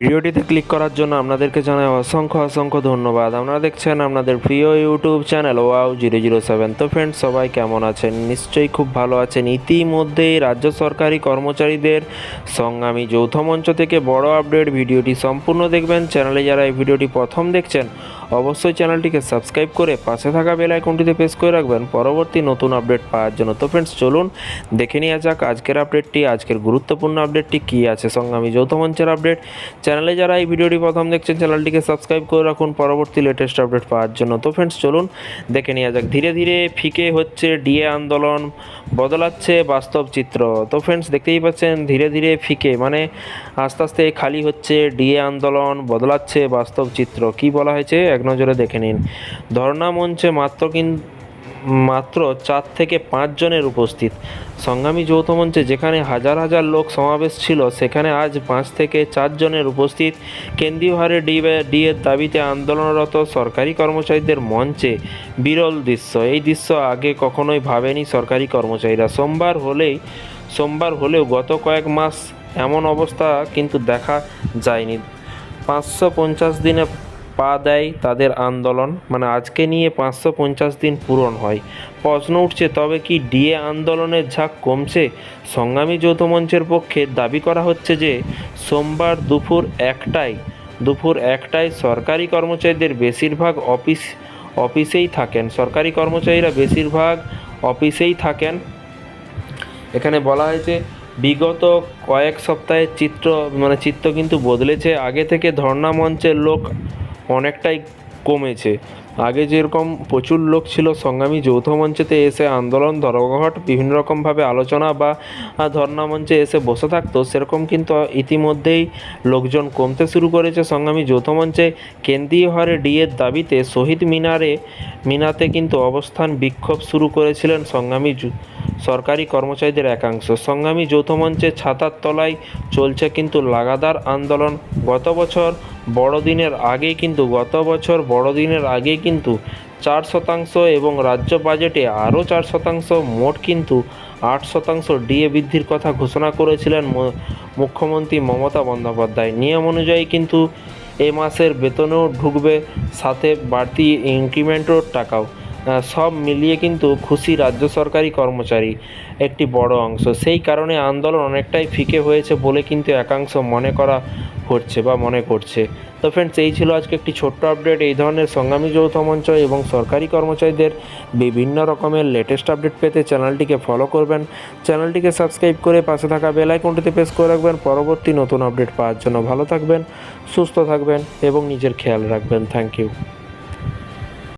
ভিডিওটিতে ক্লিক করার জন্য আপনাদেরকে জানাই অসংখ্য অসংখ্য ধন্যবাদ। আপনারা দেখছেন আপনাদের প্রিয় YouTube channel, wow zero zero seven. তো ফ্রেন্ডস সবাই কেমন আছেন? নিশ্চয়ই খুব ভালো আছেন। ইতিমধ্যেই রাজ্য সরকারি কর্মচারীদের সংগ্রামী যৌথ মঞ্চ থেকে বড় আপডেট ভিডিওটি সম্পূর্ণ দেখবেন। চ্যানেলে যারা এই ভিডিওটি প্রথম দেখছেন, অবশ্যই চ্যানেলটিকে সাবস্ক্রাইব করে পাশে থাকা বেল আইকনটিতে প্রেস করে রাখবেন। পরবর্তী নতুন আপডেট পাওয়ার জন্য। তো ফ্রেন্ডস চলুন দেখে নেওয়া যাক আজকের আপডেটটি আজকের গুরুত্বপূর্ণ আপডেটটি কী আছে? সংগ্রামী যৌথ মঞ্চের আপডেট চ্যানেলে যারা এই ভিডিওটি প্রথম দেখছেন, চ্যানেলটিকে সাবস্ক্রাইব করে রাখুন। পরবর্তী লেটেস্ট আপডেট পাওয়ার জন্য। তো ফ্রেন্ডস চলুন দেখে নেওয়া যাক। ধীরে ধীরে ফিকে হচ্ছে ডিএ আন্দোলন, বদলাচ্ছে বাস্তব চিত্র। তো ফ্রেন্ডস দেখতেই পাচ্ছেন, ধীরে ধীরে ফিকে। মানে আস্তে আস্তে খালি হচ্ছে ডিএ আন্দোলন, বদলাচ্ছে বাস্তব চিত্র। কি বলা হয়েছে? এক নজরে দেখে নিন। ধর্ণা মঞ্চে মাত্র কিন মাত্র চার থেকে পাঁচ জনের উপস্থিত। সংগ্রামী যৌথ মঞ্চে যেখানে হাজার হাজার লোক সমাবেশ ছিল, সেখানে আজ পাঁচ থেকে চারজনের উপস্থিত কেন্দ্রীয় হারে ডি ডিএর দাবিতে আন্দোলনরত সরকারি কর্মচারীদের মঞ্চে বিরল দৃশ্য। এই দৃশ্য আগে কখনোই ভাবেনি সরকারি কর্মচারীরা। সোমবার হলেই, সোমবার হলেও গত কয়েক মাস এমন অবস্থা কিন্তু দেখা যায়নি। পাঁচশো পঞ্চাশ দিনে পা দেয় তাদের আন্দোলন। মানে আজকে নিয়ে পাঁচশো পঞ্চাশ দিন পূরণ হয়। প্রশ্ন উঠছে, তবে কি ডিএ আন্দোলনের ঝাঁক কমছে? সংগ্রামী যৌথ মঞ্চের পক্ষে দাবি করা হচ্ছে যে, সোমবার দুপুর একটায় দুপুর একটায় সরকারি কর্মচারীদের বেশিরভাগ অফিস, অফিসেই থাকেন। সরকারি কর্মচারীরা বেশিরভাগ অফিসেই থাকেন। এখানে বলা হয়েছে, বিগত কয়েক সপ্তাহের চিত্র মানে চিত্র কিন্তু বদলেছে। আগে থেকে ধর্ণা মঞ্চের লোক অনেকটাই কমেছে। আগে যেরকম প্রচুর লোক ছিল, সংগ্রামী যৌথ মঞ্চেতে এসে আন্দোলন, ধর্মঘট, বিভিন্ন রকমভাবে আলোচনা বা ধর্ণা মঞ্চে এসে বসে থাকতো, সেরকম কিন্তু ইতিমধ্যেই লোকজন কমতে শুরু করেছে। সংগ্রামী যৌথ মঞ্চে কেন্দ্রীয় হারে ডিএর দাবিতে শহীদ মিনারে, মিনাতে কিন্তু অবস্থান বিক্ষোভ শুরু করেছিলেন সংগ্রামী সরকারি কর্মচারীদের একাংশ। সংগ্রামী যৌথ মঞ্চে ছাতার তলায় চলছে কিন্তু লাগাতার আন্দোলন। গত বছর বড়দিনের আগে কিন্তু, গত বছর বড়দিনের আগে কিন্তু চার শতাংশ এবং রাজ্য বাজেটে আরও চার শতাংশ, মোট কিন্তু আট শতাংশ ডিএ বৃদ্ধির কথা ঘোষণা করেছিলেন মুখ্যমন্ত্রী মমতা বন্দ্যোপাধ্যায়। নিয়ম অনুযায়ী কিন্তু এ মাসের বেতনেও ঢুকবে, সাথে বাড়তি ইনক্রিমেন্টের টাকাও। সব মিলিয়ে কিন্তু খুশি রাজ্য সরকারি কর্মচারী একটি বড় অংশ। সেই কারণে আন্দোলন অনেকটাই ফিকে হয়েছে বলে কিন্তু একাংশ মনে করা হচ্ছে বা মনে করছে। তো ফ্রেন্ডস এই ছিল আজকে একটি ছোট্ট আপডেট এই ধরনের সংগ্রামী যৌথ মঞ্চ এবং সরকারি কর্মচারীদের বিভিন্ন রকমের লেটেস্ট আপডেট পেতে চ্যানেলটিকে ফলো করবেন। চ্যানেলটিকে সাবস্ক্রাইব করে পাশে থাকা বেল আইকনটিতে প্রেস করে রাখবেন। পরবর্তী নতুন আপডেট পাওয়ার জন্য ভালো থাকবেন, সুস্থ থাকবেন এবং নিজের খেয়াল রাখবেন। Thank you